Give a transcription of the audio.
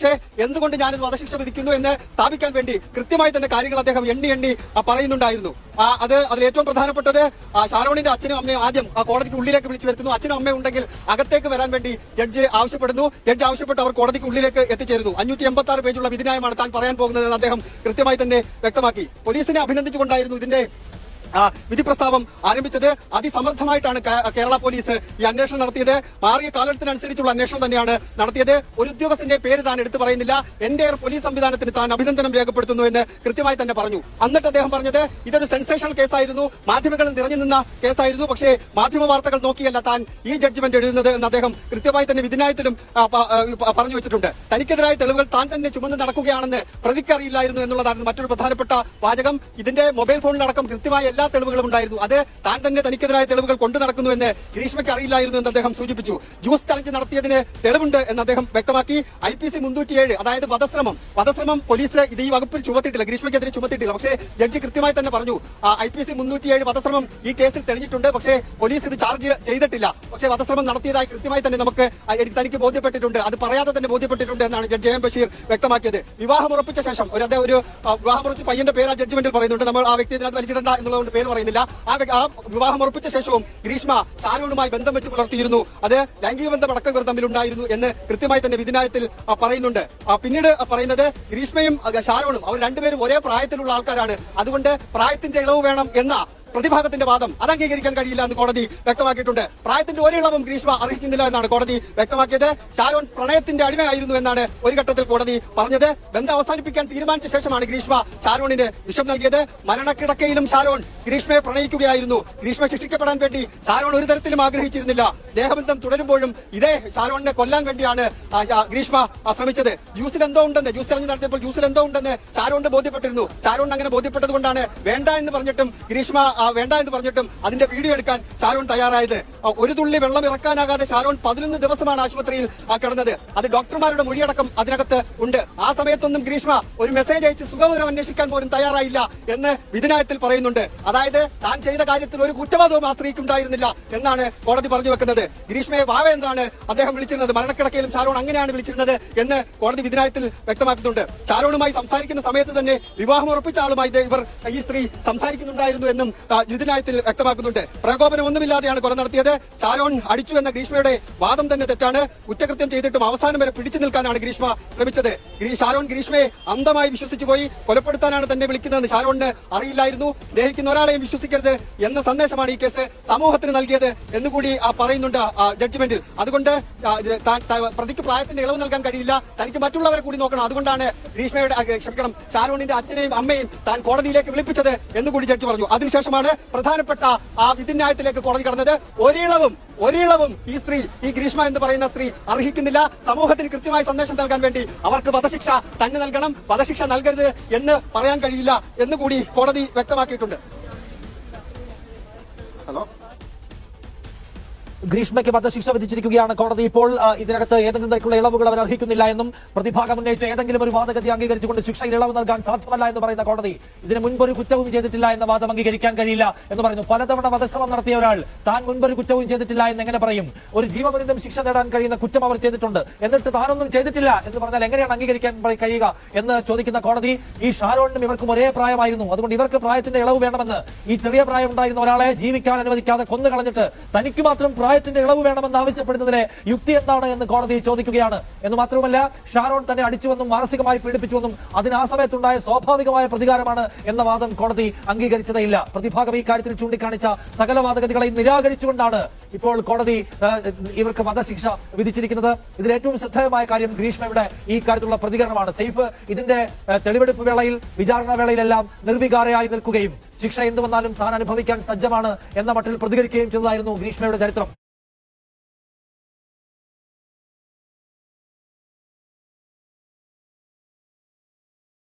പക്ഷേ എന്തുകൊണ്ട് ഞാനിത് വധശിക്ഷ വിധിക്കുന്നു എന്ന് സ്ഥാപിക്കാൻ വേണ്ടി കൃത്യമായി തന്നെ കാര്യങ്ങൾ അദ്ദേഹം എണ്ണി എണ്ണി പറയുന്നുണ്ടായിരുന്നു. ആ, അത് അതിൽ ഏറ്റവും പ്രധാനപ്പെട്ടത് ഷാരോണിന്റെ അച്ഛനും അമ്മയും ആദ്യം കോടതിക്ക് ഉള്ളിലേക്ക് വിളിച്ചു വരുത്തുന്നു. അച്ഛനും അമ്മയും ഉണ്ടെങ്കിൽ അകത്തേക്ക് വരാൻ വേണ്ടി ജഡ്ജ് ആവശ്യപ്പെടുന്നു. ജഡ്ജ് ആവശ്യപ്പെട്ട് അവർ കോടതിക്ക് ഉള്ളിലേക്ക് എത്തിച്ചേരുന്നു. അഞ്ഞൂറ്റി എൺപത്തി ആറ് പേജുള്ള വിധിന്യായമാണ് താൻ പറയാൻ പോകുന്നത് അദ്ദേഹം കൃത്യമായി തന്നെ വ്യക്തമാക്കി. പോലീസിനെ അഭിനന്ദിച്ചുകൊണ്ടായിരുന്നു ഇതിന്റെ വിധി പ്രസ്താവം ആരംഭിച്ചത് അതിസമർത്ഥമായിട്ടാണ് കേരള പോലീസ് ഈ അന്വേഷണം നടത്തിയത്. മാറിയ കാലത്തിനനുസരിച്ചുള്ള അന്വേഷണം തന്നെയാണ് നടത്തിയത്. ഒരു ഉദ്യോഗസ്ഥന്റെ പേര് താൻ എടുത്തു പറയുന്നില്ല. എന്റെ പോലീസ് സംവിധാനത്തിന് താൻ അഭിനന്ദനം രേഖപ്പെടുത്തുന്നു എന്ന് കൃത്യമായി തന്നെ പറഞ്ഞു. എന്നിട്ട് അദ്ദേഹം പറഞ്ഞത് ഇതൊരു സെൻസേഷണൽ കേസായിരുന്നു മാധ്യമങ്ങളിൽ നിറഞ്ഞു നിന്ന കേസായിരുന്നു പക്ഷേ മാധ്യമ വാർത്തകൾ നോക്കിയല്ല താൻ ഈ ജഡ്ജ്മെന്റ് എഴുതുന്നത് എന്ന് അദ്ദേഹം കൃത്യമായി തന്നെ പ- പറഞ്ഞു വെച്ചിട്ടുണ്ട്. തനിക്കെതിരായ തെളിവുകൾ താൻ തന്നെ ചുമന്ന് നടക്കുകയാണെന്ന് പ്രതിക്കറിയില്ലായിരുന്നു എന്നുള്ളതാണ് മറ്റൊരു പ്രധാനപ്പെട്ട വാചകം. ഇതിന്റെ മൊബൈൽ ഫോണിലടക്കം കൃത്യമായ എല്ലാ തെളിവുകളും ഉണ്ടായിരുന്നു. അത് താൻ തന്നെ തനിക്കെതിരായ തെളിവുകൾ കൊണ്ടു നടക്കുന്നു എന്ന് ഗ്രീഷ്മയ്ക്ക് അറിയില്ലായിരുന്നു എന്ന് അദ്ദേഹം സൂചിപ്പിച്ചു. ജ്യൂസ് ചലഞ്ച് നടത്തിയതിന് തെളിവുണ്ട് എന്ന് അദ്ദേഹം വ്യക്തമാക്കി. ഐ പി സി മുന്നൂറ്റിയേഴ് അതായത് വധശ്രമം. വധശ്രമം പോലീസ് ഇത് ഈ വകുപ്പിൽ ചുമത്തിയിട്ടില്ല. ഗ്രീഷ്മയ്ക്കെതിരെ ചുമത്തിയിട്ടില്ല. പക്ഷേ ജഡ്ജി കൃത്യമായി തന്നെ പറഞ്ഞു ഐ പി സി മുന്നൂറ്റിയേഴ് വധശ്രമം ഈ കേസിൽ തെളിഞ്ഞിട്ടുണ്ട്. പക്ഷേ പോലീസ് ഇത് ചാർജ് ചെയ്തിട്ടില്ല. പക്ഷേ വധശ്രമം നടത്തിയതായി കൃത്യമായി തന്നെ നമുക്ക് തനിക്ക് ബോധ്യപ്പെട്ടിട്ടുണ്ട്. അത് പറയാതെ തന്നെ ബോധ്യപ്പെട്ടിട്ടുണ്ട് എന്നാണ് ജഡ്ജി എം ബഷീർ വ്യക്തമാക്കിയത്. വിവാഹം ഉറപ്പിച്ച ശേഷം ഒരു അദ്ദേഹം ഒരു വിവാഹം ഉറപ്പിച്ച പയ്യന്റെ പേര് ആ ജഡ്ജ്മെന്റിൽ പറയുന്നുണ്ട്. നമ്മൾ ആ വ്യക്തി ഇതിനകത്ത് വലിച്ചിടണ്ട എന്നുള്ളതുകൊണ്ട് പേര് പറയുന്നില്ല. ആ ആ വിവാഹം ഉറപ്പിച്ച ശേഷവും ഗ്രീഷ്മ സാരോണുമായി ബന്ധം വെച്ച് പുലർത്തിയിരുന്നു. അത് ലൈംഗിക ബന്ധം അടക്കം ഇവർ തമ്മിലുണ്ടായിരുന്നു എന്ന് കൃത്യമായി തന്നെ വിധിനായത്തിൽ പറയുന്നുണ്ട്. പിന്നീട് പറയുന്നത് ഗ്രീഷ്മയും ഷാരോണും അവർ രണ്ടുപേരും ഒരേ പ്രായത്തിലുള്ള ആൾക്കാരാണ്. അതുകൊണ്ട് പ്രായത്തിന്റെ ഇളവ് വേണം എന്ന പ്രതിഭാഗത്തിന്റെ വാദം അത് അംഗീകരിക്കാൻ കഴിയില്ല എന്ന് കോടതി വ്യക്തമാക്കിയിട്ടുണ്ട്. പ്രായത്തിന്റെ ഒരിളവും ഗ്രീഷ്മ അർഹിക്കുന്നില്ല എന്നാണ് കോടതി വ്യക്തമാക്കിയത്. ഷാരോൺ പ്രണയത്തിന്റെ അടിമയായിരുന്നു എന്നാണ് ഒരു ഘട്ടത്തിൽ കോടതി പറഞ്ഞത്. ബന്ധം അവസാനിപ്പിക്കാൻ തീരുമാനിച്ച ശേഷമാണ് ഗ്രീഷ്മ ഷാരോണിന് വിഷം നൽകിയത്. മരണക്കിടക്കയിലും ഷാരോൺ ഗ്രീഷ്മയെ പ്രണയിക്കുകയായിരുന്നു. ഗ്രീഷ്മ ശിക്ഷിക്കപ്പെടാൻ വേണ്ടി ഷാരോൺ ഒരു തരത്തിലും ആഗ്രഹിച്ചിരുന്നില്ല. സ്നേഹബന്ധം തുടരുമ്പോഴും ഇതേ ഷാരോണിനെ കൊല്ലാൻ വേണ്ടിയാണ് ഗ്രീഷ്മ ശ്രമിച്ചത്. ജ്യൂസിൽ എന്തോ ഉണ്ടെന്ന് ജ്യൂസ് ചലഞ്ച് നടത്തിയപ്പോൾ ജ്യൂസിൽ എന്തോ ഉണ്ടെന്ന് ഷാരോണിന് ബോധ്യപ്പെട്ടിരുന്നു. ഷാരോൺ അങ്ങനെ ബോധ്യപ്പെട്ടത് കൊണ്ടാണ് വേണ്ട എന്ന് പറഞ്ഞിട്ടും ഗ്രീഷ്മ വേണ്ട എന്ന് പറഞ്ഞിട്ടും അതിന്റെ വീഡിയോ എടുക്കാൻ ഷാരോൺ തയ്യാറായത്. ഒരു തുള്ളി വെള്ളം ഇറക്കാനാകാതെ ഷാരോൺ പതിനൊന്ന് ദിവസമാണ് ആശുപത്രിയിൽ കിടന്നത്. അത് ഡോക്ടർമാരുടെ മൊഴിയടക്കം അതിനകത്ത് ഉണ്ട്. ആ സമയത്തൊന്നും ഗ്രീഷ്മ ഒരു മെസ്സേജ് അയച്ച് സുഖവിവരം അന്വേഷിക്കാൻ പോലും തയ്യാറായില്ല എന്ന് വിധിനായത്തിൽ പറയുന്നുണ്ട്. അതായത് താൻ ചെയ്ത കാര്യത്തിൽ ഒരു കുറ്റവാദവും ആ സ്ത്രീക്ക് ഉണ്ടായിരുന്നില്ല എന്നാണ് കോടതി പറഞ്ഞു വെക്കുന്നത്. ഗ്രീഷ്മയെ വാവ എന്നാണ് അദ്ദേഹം വിളിച്ചിരുന്നത്. മരണക്കിടക്കയിലും ഷാരോൺ അങ്ങനെയാണ് വിളിച്ചിരുന്നത് എന്ന് കോടതി വിധിനായത്തിൽ വ്യക്തമാക്കുന്നുണ്ട്. ഷാരോണുമായി സംസാരിക്കുന്ന സമയത്ത് തന്നെ വിവാഹം ഉറപ്പിച്ച ആളുമായി ഇവർ ഈ സ്ത്രീ സംസാരിക്കുന്നുണ്ടായിരുന്നു എന്നും ആ, വിധിനായത്തിൽ വ്യക്തമാക്കുന്നുണ്ട്. പ്രകോപനം ഒന്നുമില്ലാതെയാണ് കൊല നടത്തിയത്. ചാരോൺ അടിച്ചു എന്ന ഗ്രീഷ്മയുടെ വാദം തന്നെ തെറ്റാണ്. കുറ്റകൃത്യം ചെയ്തിട്ടും അവസാനം വരെ പിടിച്ചു നിൽക്കാനാണ് ഗ്രീഷ്മ ശ്രമിച്ചത്. ഷാരോൺ ഗ്രീഷ്മയെ അന്ധമായി വിശ്വസിച്ചു പോയി. കൊലപ്പെടുത്താനാണ് തന്നെ വിളിക്കുന്നതെന്ന് ഷാരോണിന് അറിയില്ലായിരുന്നു. സ്നേഹിക്കുന്ന ഒരാളെയും വിശ്വസിക്കരുത് എന്ന സന്ദേശമാണ് ഈ കേസ് സമൂഹത്തിന് നൽകിയത് എന്നുകൂടി പറയുന്നുണ്ട് ജഡ്ജ്മെന്റിൽ. അതുകൊണ്ട് പ്രതിക്ക് പ്രായത്തിന്റെ ഇളവ് നൽകാൻ കഴിയില്ല. തനിക്ക് മറ്റുള്ളവരെ കൂടി നോക്കണം. അതുകൊണ്ടാണ് ഗ്രീഷ്മയുടെ ക്ഷമിക്കണം ഷാരോണിന്റെ അച്ഛനെയും അമ്മയും താൻ കോടതിയിലേക്ക് വിളിപ്പിച്ചത് എന്നുകൂടി ജഡ്ജ് പറഞ്ഞു. അതിനുശേഷമാണ് പ്രധാനപ്പെട്ട ആ വിധിന്യായത്തിലേക്ക് കോടതി കടന്നത്. ഒരിളവും ഒരിളവും ഈ സ്ത്രീ ഈ ഗ്രീഷ്മ എന്ന് പറയുന്ന സ്ത്രീ അർഹിക്കുന്നില്ല. സമൂഹത്തിന് കൃത്യമായ സന്ദേശം നൽകാൻ വേണ്ടി അവർക്ക് വധശിക്ഷ തന്നെ നൽകണം. വധശിക്ഷ നൽകരുത് എന്ന് പറയാൻ കഴിയില്ല എന്ന് കൂടി കോടതി വ്യക്തമാക്കിയിട്ടുണ്ട്. ഹലോ? ഗ്രീഷ്മയ്ക്ക് വധശിക്ഷ വിധിച്ചിരിക്കുകയാണ് കോടതി. ഇപ്പോൾ ഇതിനകത്ത് ഏതെങ്കിലും തരത്തിലുള്ള ഇളവുകൾ അവർ അർഹിക്കുന്നില്ല എന്നും പ്രതിഭാഗം ഉന്നയിച്ച ഏതെങ്കിലും ഒരു വാദഗതി അംഗീകരിച്ചുകൊണ്ട് ശിക്ഷയിൽ ഇളവ് നൽകാൻ സാധ്യമല്ല എന്ന് പറയുന്ന കോടതി. ഇതിന് മുൻപൊരു കുറ്റവും ചെയ്തിട്ടില്ല എന്ന വാദം അംഗീകരിക്കാൻ കഴിയില്ല എന്ന് പറയുന്നു. പലതവണ വധശ്രമം നടത്തിയ ഒരാൾ താൻ മുൻപൊരു കുറ്റവും ചെയ്തിട്ടില്ല എന്ന് എങ്ങനെ പറയും? ഒരു ജീവപര്യന്തം ശിക്ഷ നേടാൻ കഴിയുന്ന കുറ്റം അവർ ചെയ്തിട്ടുണ്ട്. എന്നിട്ട് താനൊന്നും ചെയ്തിട്ടില്ല എന്ന് പറഞ്ഞാൽ എങ്ങനെയാണ് അംഗീകരിക്കാൻ കഴിയുക എന്ന് ചോദിക്കുന്ന കോടതി ഈ ഷാരോണിനും ഇവർക്കും ഒരേ പ്രായമായിരുന്നു. അതുകൊണ്ട് ഇവർക്ക് പ്രായത്തിന്റെ ഇളവ് വേണമെന്ന് ഈ ചെറിയ പ്രായം ഉണ്ടായിരുന്ന ഒരാളെ ജീവിക്കാൻ അനുവദിക്കാതെ കൊന്നു കളഞ്ഞിട്ട് തനിക്ക് മാത്രം പ്രായത്തിന്റെ ഇളവ് വേണമെന്ന് ആവശ്യപ്പെടുന്നതിന് യുക്തി എന്താണ് എന്ന് കോടതി ചോദിക്കുകയാണ്. എന്ന് മാത്രവുമല്ല ഷാരോൺ തന്നെ അടിച്ചുവെന്നും മാനസികമായി പീഡിപ്പിച്ചുവെന്നും അതിന് ആ സമയത്തുണ്ടായ സ്വാഭാവികമായ പ്രതികാരമാണ് എന്ന വാദം കോടതി അംഗീകരിച്ചതേയില്ല. പ്രതിഭാഗം ഈ കാര്യത്തിൽ ചൂണ്ടിക്കാണിച്ച സകല വാദഗതികളെ നിരാകരിച്ചുകൊണ്ടാണ് ഇപ്പോൾ കോടതി ഇവർക്ക് വധശിക്ഷ വിധിച്ചിരിക്കുന്നത്. ഇതിൽ ഏറ്റവും ശ്രദ്ധേയമായ കാര്യം ഗ്രീഷ്മയുടെ ഈ കാര്യത്തിലുള്ള പ്രതികരണമാണ്. സെയ്ഫ് ഇതിന്റെ തെളിവെടുപ്പ് വേളയിൽ വിചാരണ വേളയിലെല്ലാം നിർവികാരയായി നിൽക്കുകയും ശിക്ഷ എന്തുവന്നാലും താൻ അനുഭവിക്കാൻ സജ്ജമാണ് എന്ന മട്ടിൽ പ്രതികരിക്കുകയും ചെയ്തതായിരുന്നു ഗ്രീഷ്മയുടെ ചരിത്രം.